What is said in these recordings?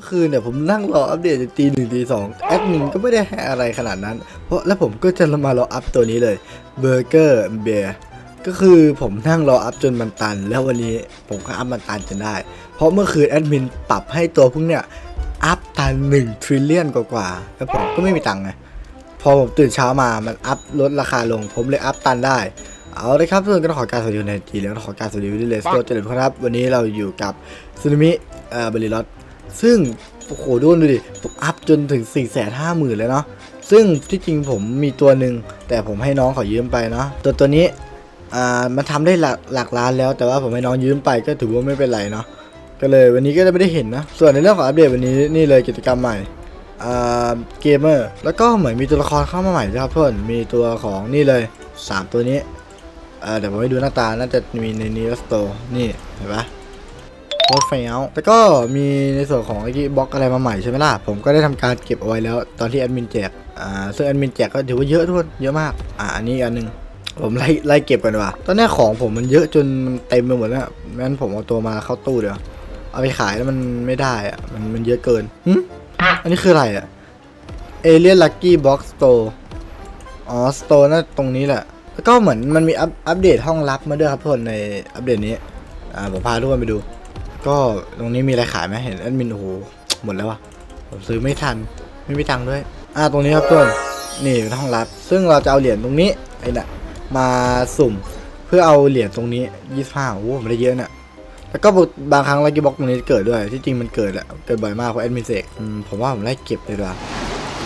มื่อคืนเนี่ยผมนั่งรออัปเดตจนตีหนึ่งตีสองแอดมินก็ไม่ได้ให้อะไรขนาดนั้น เพราะแล้วผมก็จะมารออัพตัวนี้เลยเบอร์เกอร์เบียก็คือผมนั่งรออัพจนมันตัน แล้ววันนี้ผมก็อัพมันตันจนได้ เพราะเมื่อคืนแอดมินปรับให้ตัวพวกเนี่ยอัพตัน1 t r i l l i o n กว่าๆแล้วผมก็ไม่มีตังค์ไงพอผมตื่นเช้ามามันอัพลดราคาลง ผมเลยอัพตันได้ เอาเลยครับทุกคนก็ขอการสวัสดีในทีแล้วก็ขอการสวัสดีวิลเลสโตเจริญครับ วันนี้เราอยู่กับซูนิมิเอ่อบริลอต ซึ่งโอ้โหดูดูดิผมอัพจนถึง 4 5 0 0 0 0เลยเนาะซึ่งที่จริงผมมีตัวหนึ่งแต่ผมให้น้องเขายืมไปเนาะตัวตัวนี้อ่ามันทำได้หลักหลักล้านแล้ว แต่ว่าผมให้น้องยืมไปก็ถือว่าไม่เป็นไรเนาะก็เลยวันนี้ก็จะไม่ได้เห็นนะ ส่วนในเรื่องของอัปเดตวันนี้นี่เลยกิจกรรมใหม่อ่าเกมเมอร์แล้วก็เหมือนมีตัวละครเข้ามาใหม่ด้วยครับเพื่อนมีตัวของนี่เลย 3 ตัวนี้เอ่อเดี๋ยวผมให้ดูหน้าตาน่าจะมีในนี้สโตนี่เห็นปะ โคตรเฟี้ยวแล้วก็มีในส่วนของไอ้บล็อกอะไรมาใหม่ใช่ไหมล่ะ ผมก็ได้ทำการเก็บเอาไว้แล้ว ตอนที่แอดมินแจก อ่าซึ่งแอดมินแจกก็ถือว่าเยอะทุกคนเยอะมาก อ่าอันนี้อันหนึงผมไล่ไล่เก็บกันว่าตอนนี้ของผมมันเยอะจนมันเต็มไปหมดแล้วงั้นผมเอาตัวมาเข้าตู้เดี๋ยวเอาไปขายแล้วมันไม่ได้อะมันมันเยอะเกินหึอันนี้คืออะไรอะเอเลียนลักกี้บ็อกสโตร์อ๋อสโตร์น่าตรงนี้แหละ แล้วก็เหมือนมันมีอัปอัปเดตห้องลับมาด้วยครับทุกคนในอัปเดตนี้ อ่าผมพาทุกคนไปดู ก็ตรงนี้มีอะไรขายไหมเห็นแอดมินโอ้โหหมดแล้ววะผมซื้อไม่ทันไม่มีตังค์ด้วยอ่าตรงนี้ครับทุกคนนี่เป็นห้องลับ ซึ่งเราจะเอาเหรียญตรงนี้ไอ้น่ะมาสุ่มเพื่อเอาเหรียญตรงนี้25โอ้โหมันได้เยอะน่ะแล้วก็บางครั้งลักกี้บ็อกตรงนี้เกิดด้วยที่จริงมันเกิดแหละเกิดบ่อยมากเพราะแอดมินเสกผมว่าผมไล่เก็บเลยดีกว่า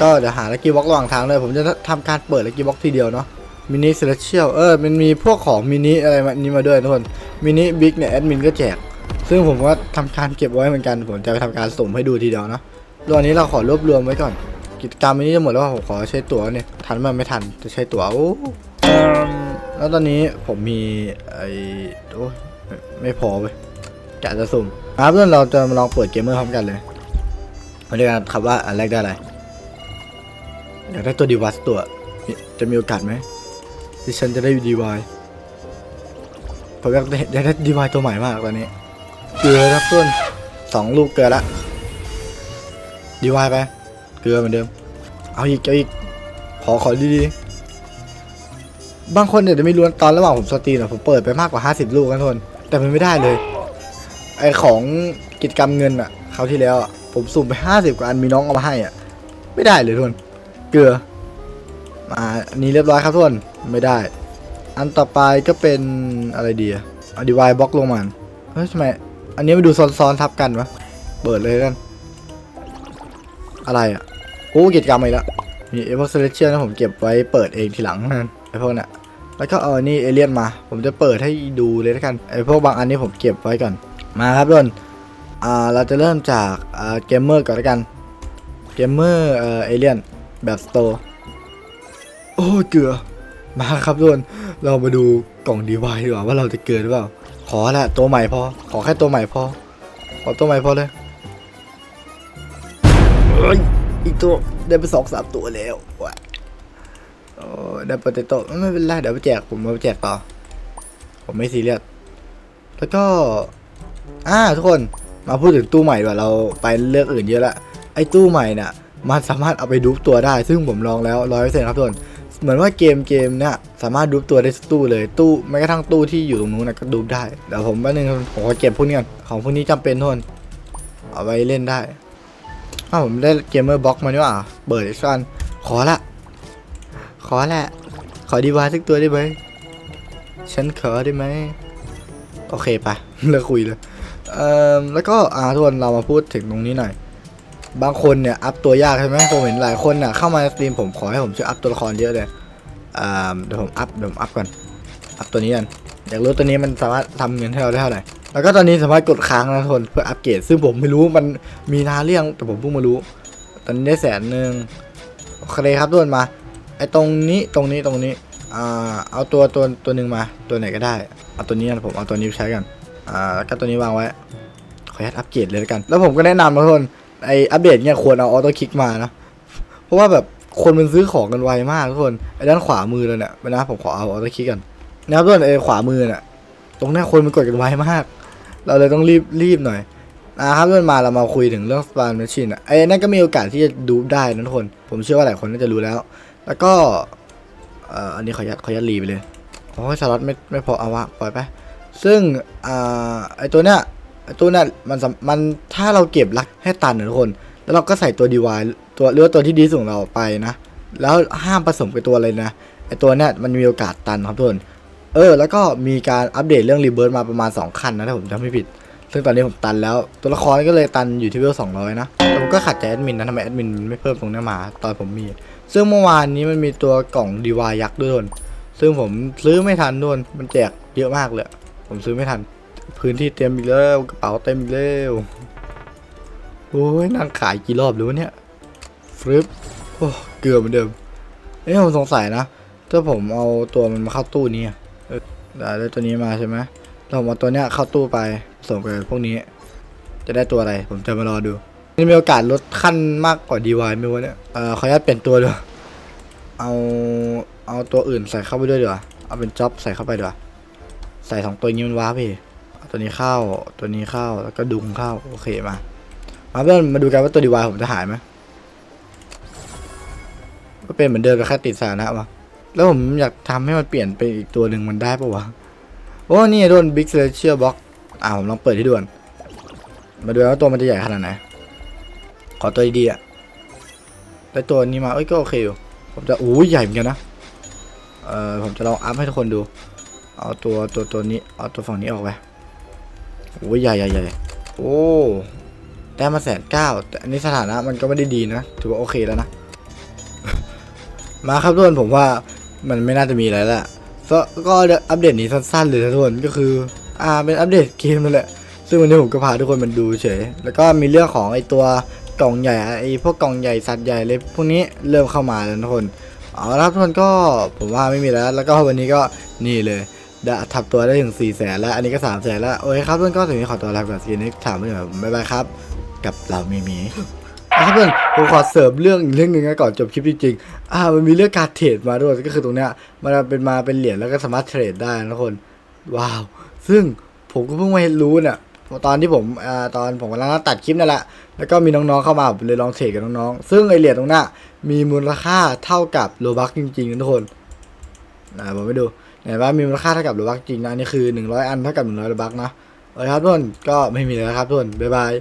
ก็เดี๋ยวหาลักกี้บ็อกระหว่างทางเลยผมจะทำการเปิดลักกี้บ็อกทีเดียวเนาะมินิเซเลเชียลเออมันมีพวกของมินิอะไรมานี้มาด้วยทุกคนมินิบิ๊กเนี่ยแอดมินก็แจก ซึ่งผมก็ทำการเก็บไว้เหมือนกันผมจะไปทำการสุ่มให้ดูทีเดียวเนาะตอนนี้เราขอรวบรวมไว้ก่อน กิจกรรมอันนี้จะหมดแล้วผมขอใช้ตั๋วเนี่ยทันมันไม่ทันจะใช้ตั๋วโอ้แล้วตอนนี้ผมมีไอ้โอ้ยไม่ไม่พอเว้ยกะจะสุ่มครับเพื่อนเราจะมาลองเปิดเกมเมอร์พร้อมกันเลยมาดูกันครับว่าอันแรกได้อะไรอยากได้ตัวดีวัสตัวจะมีโอกาสไหมที่ฉันจะได้ดีวายผมอยากได้อยากได้ดีวายตัวใหม่มากตอนนี้ เกลือครับต้นสองลูกเกลือละดีวายไป เกลือเหมือนเดิม เอาอีกเอาอีก ขอขอดีๆ บางคนเนี่ยจะไม่รู้ตอนระหว่างผมสตรีมอะผมเปิดไปมากกว่า 50 ลูกกันทน แต่มันไม่ได้เลย ไอของกิจกรรมเงินอะคราวที่แล้วผมสุ่มไป 50 กว่าอันมีน้องเอามาให้อะไม่ได้เลยทุกคนเกลือ มาอันนี้เรียบร้อยครับทุกคนไม่ได้ อันต่อไปก็เป็นอะไรดีอะอดีวายบล็อกลงมาเฮ้ยทำไม อันนี้มาดูซ้อนๆทับกันวะเปิดเลยกันอะไรอะโอ้กิจกรรมอีกแล้วมีเอเวอร์เซเลเชียนะผมเก็บไว้เปิดเองทีหลังนั่นไอพวกน่ะแล้วก็เอาอันนี้เอเลียนมา ผมจะเปิดให้ดูเลยแล้วกันไอพวกบางอันนี้ผมเก็บไว้ก่อนมาครับทุกคนอ่าเราจะเริ่มจากอ่าเกมเมอร์ก่อนแล้วกันเกมเมอร์เอ่อเอเลียนแบบสโตร์โอ้เกลือมาครับทุกคนเรามาดูกล่องดีไวดีกว่าว่าเราจะเกิดหรือเปล่า ขอแหละตัวใหม่พอ ขอแค่ตัวใหม่พอ ขอตัวใหม่พอเลยเอ้ยอีกตัวได้ไปสองสามตัวแล้วว่ะโอ้ได้ปเตโต้ไม่เป็นไรเดี๋ยวไปแจกผมเอาไปแจกต่อ ผมไม่ซีเรียสแล้วก็ อ่าทุกคนมาพูดถึงตู้ใหม่ดีกว่าเราไปเลือกอื่นเยอะละไอ้ตู้ใหม่น่ะ มันสามารถเอาไปดูปตัวได้ ซึ่งผมลองแล้วร้อยเปอร์เซ็นต์ครับทุกคน เหมือนว่าเกมเกมเนี่ยสามารถดูตัวได้ทุกตู้เลยตู้แม้กระทั่งตู้ที่อยู่ตรงนู้นนะก็ดูได้เดี๋ยวผมแป๊บนึงผมขอเก็บพวกนี้ก่อนของพวกนี้จำเป็นทุกคนเอาไว้เล่นได้อ้าวผมได้เกมเมอร์บ็อกมานี่ว่าเปิดอีกสักอันขอละ ขอแหละ ขอดีวาสักตัวได้ไหมฉันขอได้ไหมโอเคปะเลิกคุยเลยเอ่อแล้วก็อ่าทุกคนเรามาพูดถึงตรงนี้หน่อย บางคนเนี่ยอัพตัวยากใช่ไหมผมเห็นหลายคนน่ะเข้ามาสตรีมผมขอให้ผมช่วยอัพตัวละครเยอะเลยอ่าเดี๋ยวผมอัพเดี๋ยวผมอัพก่อนอัพตัวนี้กันอยากรู้ตัวนี้มันสามารถทำเงินให้เราได้เท่าไหร่แล้วก็ตอนนี้สามารถกดค้างนะทุกคนเพื่ออัปเกรดซึ่งผมไม่รู้มันมีนานเรื่องแต่ผมเพิ่งมารู้ ตอนนี้ได้แสนหนึ่งโอเคครับทุกคนมาไอ้ตรงนี้ตรงนี้ตรงนี้อ่าเอาตัวตัวตัวหนึ่งมาตัวไหนก็ได้เอาตัวนี้กันผมเอาตัวนี้ใช้กันอ่าแล้วก็ตัวนี้วางไว้ขออนุญาตอัปเกรดเลยแล้วกัน แล้วผมก็แนะนำนะทุกคน ไออัปเดตเนี่ยควรเอาออโต้คลิกมานะ เพราะว่าแบบคนมันซื้อของกันไวมากทุกคนไอ้ด้านขวามือเลยเนี่ยเวลาผมขอเอาออโต้คลิกกันนะครับทุกคนไอ้ขวามือเนี่ยตรงนี้คนมันกดกันไวมาก เราเลยต้องรีบรีบหน่อยนะครับเพื่อนมาเรามาคุยถึงเรื่องสปานแมชชีนอะไอ้นั่นก็มีโอกาสที่จะดูได้นะทุกคน ผมเชื่อว่าหลายคนน่าจะรู้แล้ว แล้วก็เอ่ออันนี้ขอยัดขอยัดรีไปเลยโอ้ยสล็อตไม่ไม่พอเอาวะปล่อยไป ซึ่งอ่าไอ้ตัวเนี้ย ตัวนี้ยมันมันถ้าเราเก็บลักให้ตันนะทุกคน แล้วเราก็ใส่ตัวดีวายตัวหรือว่าตัวที่ดีส่งเราไปนะ แล้วห้ามผสมกับตัวอะไรนะไอตัวเนี้ยมันมีโอกาสตันครับทุกคนเออ แล้วก็มีการอัปเดตเรื่องรีเบิร์มาประมาณ2คันนะถ้าผมจำไม่ผิด ซึ่งตอนนี้ผมตันแล้ว ตัวละครก็เลยตันอยู่ที่เวล200นะแต่ผมก็ขัดใจแอดมินนะทำไมแอดมินไม่เพิ่มตรงนี้มา ตอนผมมี ซึ่งเมื่อวานนี้มันมีตัวกล่องดีวายยักษ์ด้วยทุกคนซึ่งผมซื้อไม่ทันด้วยมันแจกเยอะมากเลย ผมซื้อไม่ทัน พื้นที่เต็มอีกแล้วกระเป๋าเต็มอีกแล้วโอ้ยนั่งขายกี่รอบหรือวะเนี่ยฟริปโอ้เกือบเหมือนเดิมเอ้ยผมสงสัยนะถ้าผมเอาตัวมันมาเข้าตู้นี้เออได้ได้ตัวนี้มาใช่ไหมแล้วผมเอาตัวเนี้ยเข้าตู้ไปส่งไปพวกนี้ จะได้ตัวอะไร ผมจะมารอดูนี่มีโอกาสลดขั้นมากกว่าดีวายไหมวะเนี่ยเออขออนุญาตเปลี่ยนตัวดูเอาเอาตัวอื่นใส่เข้าไปด้วยดีกว่าเอาเป็นจ็อบใส่เข้าไปดีกว่าใส่สองตัวนี้มันว้าพี่ ตัวนี้เข้า ตัวนี้เข้า แล้วก็ดุงเข้า โอเคมา มาเพื่อนมาดูกันว่าตัวดีวายผมจะหายไหมก็เป็นเหมือนเดิมแต่แค่ติดสานะวะแล้วผมอยากทำให้มันเปลี่ยนไปอีกตัวหนึ่งมันได้ปะวะ โอ้นี่โดนบิ๊กเซเชียร์บ็อกอ่าผมลองเปิดให้ดูก่อนมาดูว่าตัวมันจะใหญ่ขนาดไหน ขอตัวดีๆอะได้ตัวนี้มาเอ้ยก็โอเคอยู่ ผมจะอู้ยใหญ่เหมือนกันนะ เอ่อผมจะลองอัพให้ทุกคนดู เอาตัวตัวตัวนี้ เอาตัวฝั่งนี้ออกไป โอ้ยใหญ่ใหญ่ใหญ่โอ้ได้มาแสนเก้าแต่อันนี้สถานะมันก็ไม่ได้ดีนะ ถือว่าโอเคแล้วนะ มาครับทุกคนผมว่ามันไม่น่าจะมีอะไรล้วก็อัปเดตนี้สั้นๆเลยทุกคนก็คือ อ่าเป็นอัปเดตเกมนั่นแหละซึ่งวันนี้ผมก็พาทุกคนมันดูเฉย แล้วก็มีเรื่องของไอตัวกล่องใหญ่ไอพวกกล่องใหญ่สัตว์ใหญ่เลยพวกนี้เริ่มเข้ามาแล้วทุกคนเอาละครับทุกคนก็ผมว่าไม่มีแล้ว แล้วก็วันนี้ก็นี่เลย ได้ทับตัวได้ถึง4ี่แสนแล้วอันนี้ก็3ามแสนแล้วโอเคครับทุกคนก็ถึงนี้ขอตัวลาไปก่อนสกินนี้ถามไม่เหนื่อยบ๊ายบายครับ กับเรามีมีนะครับเพื่อนผมขอเสริมเรื่องอีกเรื่องหนึ่งนะก่อนจบคลิปจริงๆอ่ามันมีเรื่องการเทรดมาด้วยก็คือตรงเนี้ยมันเป็นมาเป็นเหรียญแล้วก็สามารถเทรดได้นะทุกคนว้าว ซึ่งผมก็เพิ่งมารู้เนี่ยตอนที่ผมอ่าตอนผมกำลังตัดคลิปนั่นแหละแล้วก็มีน้องๆเข้ามาผมเลยลองเทรดกับน้องๆซึ่งไอเหรียญตรงเนี้ยมีมูลค่าเท่ากับโลบักจริงๆนะทุกคนนะผมไปดู ไหนว่ามีมูลค่าเท่ากับโลบักจริงนะนนี่คือ 100 อันเท่ากับ 100โลบักนะโอเคครับทุกคนก็ไม่มีแล้วครับทุกคนบ๊ายบาย